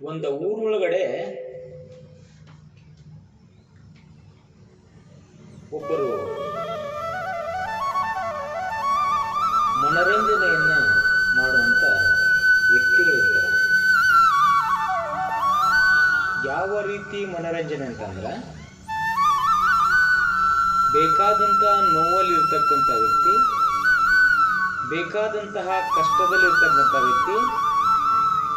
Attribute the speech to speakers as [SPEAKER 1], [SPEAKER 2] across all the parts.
[SPEAKER 1] ಒಂದು ಊರೊಳಗಡೆ ಒಬ್ಬರು ಮನರಂಜನೆಯನ್ನ ಮಾಡುವಂತ ವ್ಯಕ್ತಿಗಳಿರ್ತಾರೆ ಯಾವ ರೀತಿ ಮನರಂಜನೆ ಅಂತಂದ್ರೆ ಬೇಕಾದಂಥ ನೋವಲ್ಲಿರ್ತಕ್ಕಂಥ ವ್ಯಕ್ತಿ, ಬೇಕಾದಂತಹ ಕಷ್ಟದಲ್ಲಿರ್ತಕ್ಕಂಥ ವ್ಯಕ್ತಿ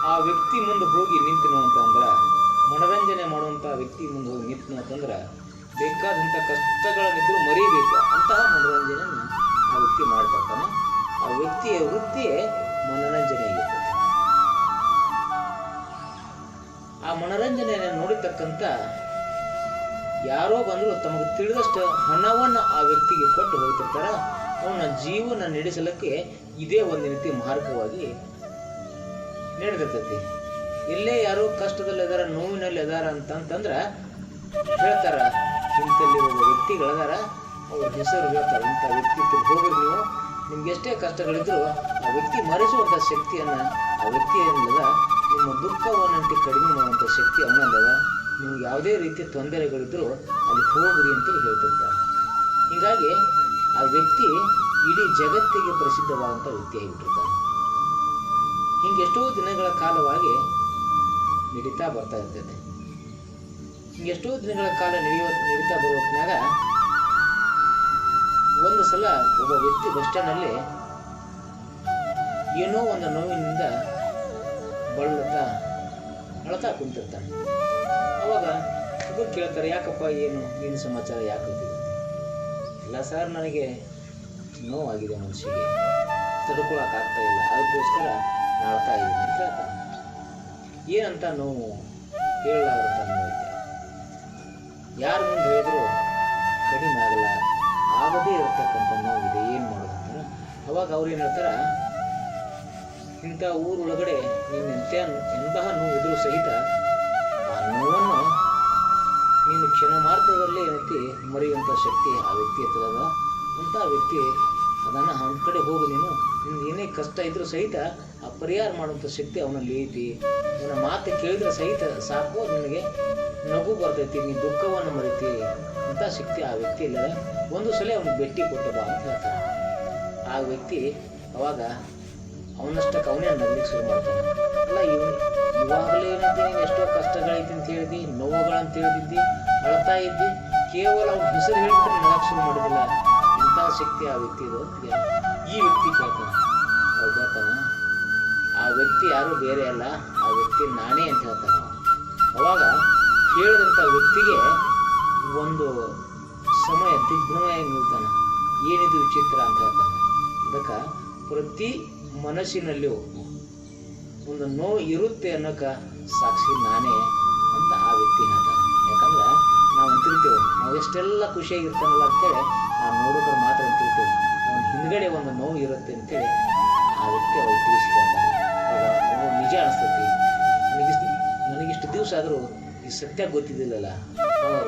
[SPEAKER 1] ಆ ವ್ಯಕ್ತಿ ಮುಂದೆ ಹೋಗಿ ನಿಂತನು ಅಂತಂದ್ರೆ ಮನರಂಜನೆ ಮಾಡುವಂಥ ವ್ಯಕ್ತಿ ಮುಂದೆ ಹೋಗಿ ನಿಂತನು ಅಂತಂದ್ರೆ ಬೇಕಾದಂಥ ಕಷ್ಟಗಳನ್ನಿದ್ರೂ ಮರೀಬೇಕು. ಅಂತಹ ಮನೋರಂಜನೆಯನ್ನು ಆ ವ್ಯಕ್ತಿ ಮಾಡ್ತಾನೆ ಆ ವ್ಯಕ್ತಿಯ ವೃತ್ತಿಯೇ ಮನೋರಂಜನೆ ಆಗಿರ್ತದೆ ಆ ಮನೋರಂಜನೆಯನ್ನು ನೋಡಿರ್ತಕ್ಕಂಥ ಯಾರೋ ಬಂದರೂ ತಮಗೆ ತಿಳಿದಷ್ಟು ಹಣವನ್ನು ಆ ವ್ಯಕ್ತಿಗೆ ಕೊಟ್ಟು ಹೋಗ್ತಿರ್ತಾರ. ಅವನ ಜೀವನ ನಡೆಸಲಿಕ್ಕೆ ಇದೇ ಒಂದು ರೀತಿ ಮಾರ್ಗವಾಗಿ ನಡೆದಿರ್ತೈತಿ ಇಲ್ಲೇ ಯಾರು ಕಷ್ಟದಲ್ಲಿ ಇದಾರ, ನೋವಿನಲ್ಲಿ ಇದಾರ ಅಂತಂತಂದ್ರೆ ಹೇಳ್ತಾರ. ಇಂಥಲ್ಲಿ ಒಬ್ಬ ವ್ಯಕ್ತಿಗಳದಾರ, ಅವ್ರ ಹೆಸರು ಹೇಳ್ತಾರೆ. ಇಂಥ ವ್ಯಕ್ತಿ ಹೋಗ್ರಿ ನೀವು. ನಿಮ್ಗೆ ಎಷ್ಟೇ ಕಷ್ಟಗಳಿದ್ರು ಆ ವ್ಯಕ್ತಿ ಮರೆಸುವಂಥ ಶಕ್ತಿಯನ್ನು, ಆ ವ್ಯಕ್ತಿ ಏನಿಲ್ಲದ ನಿಮ್ಮ ದುಃಖವನ್ನಂಟಿ ಕಡಿಮೆ ಮಾಡುವಂಥ ಶಕ್ತಿ ಅವನಲ್ಲದ ನೀವು ಯಾವುದೇ ರೀತಿಯ ತೊಂದರೆಗಳಿದ್ರು ಅಲ್ಲಿ ಹೋಗ್ರಿ ಅಂತೇಳಿ ಹೇಳ್ತಿರ್ತಾರೆ. ಹೀಗಾಗಿ ಆ ವ್ಯಕ್ತಿ ಇಡೀ ಜಗತ್ತಿಗೆ ಪ್ರಸಿದ್ಧವಾದಂಥ ವ್ಯಕ್ತಿ ಆಗಿಬಿಟ್ಟಿರ್ತಾನೆ. ಹಿಂಗೆ ಎಷ್ಟೋ ದಿನಗಳ ಕಾಲವಾಗಿ ನಡೀತಾ ಬರ್ತಾ ಇರ್ತದೆ. ಹಿಂಗೆ ಎಷ್ಟೋ ದಿನಗಳ ಕಾಲ ನಡೆಯುವ, ನಡೀತಾ ಬರುವ ಹೊತ್ತಿನಾಗ ಒಂದು ಸಲ ಒಬ್ಬ ವ್ಯಕ್ತಿ ಬಸ್ ಸ್ಟ್ಯಾಂಡಲ್ಲಿ ಏನೋ ಒಂದು ನೋವಿನಿಂದ ಬಳಲುತ್ತಾ ಅಳತಾ ಕುಂತಿರ್ತಾನೆ. ಅವಾಗ ಒಬ್ಬರು ಕೇಳ್ತಾರೆ, ಯಾಕಪ್ಪ ಏನು? ಏನು ಸಮಾಚಾರ? ಯಾಕೆ ಇಲ್ಲ ಸರ್, ನನಗೆ ನೋವಾಗಿದೆ ಮನಸ್ಸಿಗೆ. ತಡ್ಕೊಳಕ್ಕಾಗ್ತಾ ಇಲ್ಲ. ಅದಕ್ಕೋಸ್ಕರ ನಾನು ಅಳ್ತಾ ಇದ್ದೀನಿ ಅಂತ ಹೇಳ್ತಾನೆ ಏನಂತ ನೋವು ಹೇಳಲಾಗುತ್ತೆ ಯಾರ ಮುಂದೆ ಹೇಳಿದ್ರು ಕಡಿಮೆ ಆಗಲ್ಲ. ಆಗದೇ ಇರತಕ್ಕಂಥ ನೋವಿದೆ ಏನು ಮಾಡೋದು ಅವಾಗ ಅವ್ರು ಏನು ಹೇಳ್ತಾರೆ? ಇಂಥ ಊರೊಳಗಡೆ ನೀನು ಎಂಥ ಎಂತಹ ನೋವಿದ್ರೂ ಸಹಿತ ಆ ನೋವನ್ನು ನೀನು ಕ್ಷಣ ಮಾರ್ಗದಲ್ಲೇ ಏನೈತಿ ಮರೆಯುವಂಥ ಶಕ್ತಿ ಆ ವ್ಯಕ್ತಿ ಹತ್ತಿರದ ಅಂತ ವ್ಯಕ್ತಿ ಅದನ್ನು ಅವನ ಕಡೆ ಹೋಗು ನೀನು. ನಿನ್ಗೆ ಏನೇ ಕಷ್ಟ ಇದ್ರೂ ಸಹಿತ ಆ ಪರಿಹಾರ ಮಾಡುವಂಥ ಶಕ್ತಿ ಅವನಲ್ಲಿ ಐತಿ. ಅವನ ಮಾತು ಕೇಳಿದ್ರೆ ಸಹಿತ ಸಾಕು, ನಿನಗೆ ನಗು ಬರ್ತೈತಿ, ನೀ ದುಃಖವನ್ನು ಮರಿತಿ ಅಂತ ಶಕ್ತಿ ಆ ವ್ಯಕ್ತಿ ಇಲ್ಲ ಒಂದು ಸಲ ಅವನಿಗೆ ಭೇಟಿ ಕೊಟ್ಟು ಬಾ ಅಂತ ಹೇಳ್ತಾನೆ. ಆ ವ್ಯಕ್ತಿ ಅವಾಗ ಅವನಷ್ಟಕ್ಕೆ ಅವನೇ ನಗ್ಲಿಕ್ಕೆ ಶುರು ಮಾಡ್ತಾನೆ. ಅಲ್ಲ, ಇವನು ಇವಾಗಲೇ ಏನಂತ ನೀನು ಎಷ್ಟೋ ಕಷ್ಟಗಳೈತಿ ಅಂತ ಹೇಳಿದ್ದಿ ನೋವುಗಳಂತ ಹೇಳಿದ್ದಿ, ಅಳ್ತಾ ಇದ್ದಿ, ಕೇವಲ ಅವ್ನ ಹೆಸರು ಹೇಳಿಬಿಟ್ಟು ನಗಕ್ಕೆ ಶುರು ಮಾಡಿದಿಲ್ಲ ಶಕ್ತಿ ಆ ವ್ಯಕ್ತಿದು. ಈ ವ್ಯಕ್ತಿ ಕೇಳ್ತಾನೆ. ಆ ವ್ಯಕ್ತಿ ಯಾರು ಬೇರೆ ಅಲ್ಲ ಆ ವ್ಯಕ್ತಿ ನಾನೇ ಅಂತ ಹೇಳ್ತಾನೆ ಅವ. ಅವಾಗ ಕೇಳಿದಂಥ ವ್ಯಕ್ತಿಗೆ ಒಂದು ಸಮಯ ದಿಗ್ಭ್ರಮೆಯಾಗಿ ನಿಲ್ತಾನೆ. ಏನಿದು ವಿಚಿತ್ರ ಅಂತ ಹೇಳ್ತಾನೆ. ಅದಕ್ಕೆ ಪ್ರತಿ ಮನಸ್ಸಿನಲ್ಲೂ ಒಂದು ನೋವು ಇರುತ್ತೆ ಅನ್ನೋಕ್ಕೆ ಸಾಕ್ಷಿ ನಾನೇ ಅಂತ ಆ ವ್ಯಕ್ತಿ ಹೇಳ್ತಾನೆ. ಅಂತಿರ್ತೇವೆ ನಾವು ಎಷ್ಟೆಲ್ಲ ಖುಷಿಯಾಗಿರ್ತಾನಲ್ಲ ಅಂತೇಳಿ ನಾವು ನೋಡೋದ್ರ ಮಾತ್ರ ತಿಳ್ತೇವೆ. ಅವನ ಹಿಂದ್ಗಡೆ ಒಂದು ನೋವು ಇರುತ್ತೆ ಅಂತೇಳಿ ಆ ವ್ಯಕ್ತಿ ಅವಾಗ ತಿಳಿಸಿಕೊಳ್ತಾನೆ ಅವಾಗ ನಿಜ ಅನಿಸ್ತೈತಿ. ನನಗಿಷ್ಟು ನನಗಿಷ್ಟು ದಿವಸ ಆದರೂ ಈ ಸತ್ಯ ಗೊತ್ತಿದ್ದಿಲ್ಲಲ್ಲ.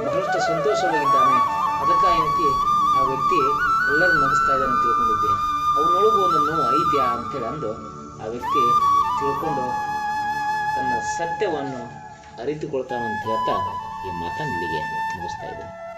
[SPEAKER 1] ಬಹಳಷ್ಟು ಸಂತೋಷವಾಗಿದ್ದಾನೆ. ಅದಕ್ಕೆ ಏನೈತಿ ಆ ವ್ಯಕ್ತಿ ಎಲ್ಲರೂ ನಗಿಸ್ತಾ ಇದ್ದಾನೆ ಅಂತ ತಿಳ್ಕೊಂಡಿದ್ದೆ. ಅವನೊಳಗೂ ಒಂದು ನೋವು ಐತ್ಯಾ ಅಂತೇಳಿ ಅಂದು ಆ ವ್ಯಕ್ತಿ ತಿಳ್ಕೊಂಡು ತನ್ನ ಸತ್ಯವನ್ನು ಅರಿತುಕೊಳ್ತಾನಂತ ಹೇಳ್ತಾ ಈ ಮಾತನ್ನು ಇಲ್ಲಿಗೆ ಮುಗಿಸ್ತಾ ಇದ್ದೇನೆ.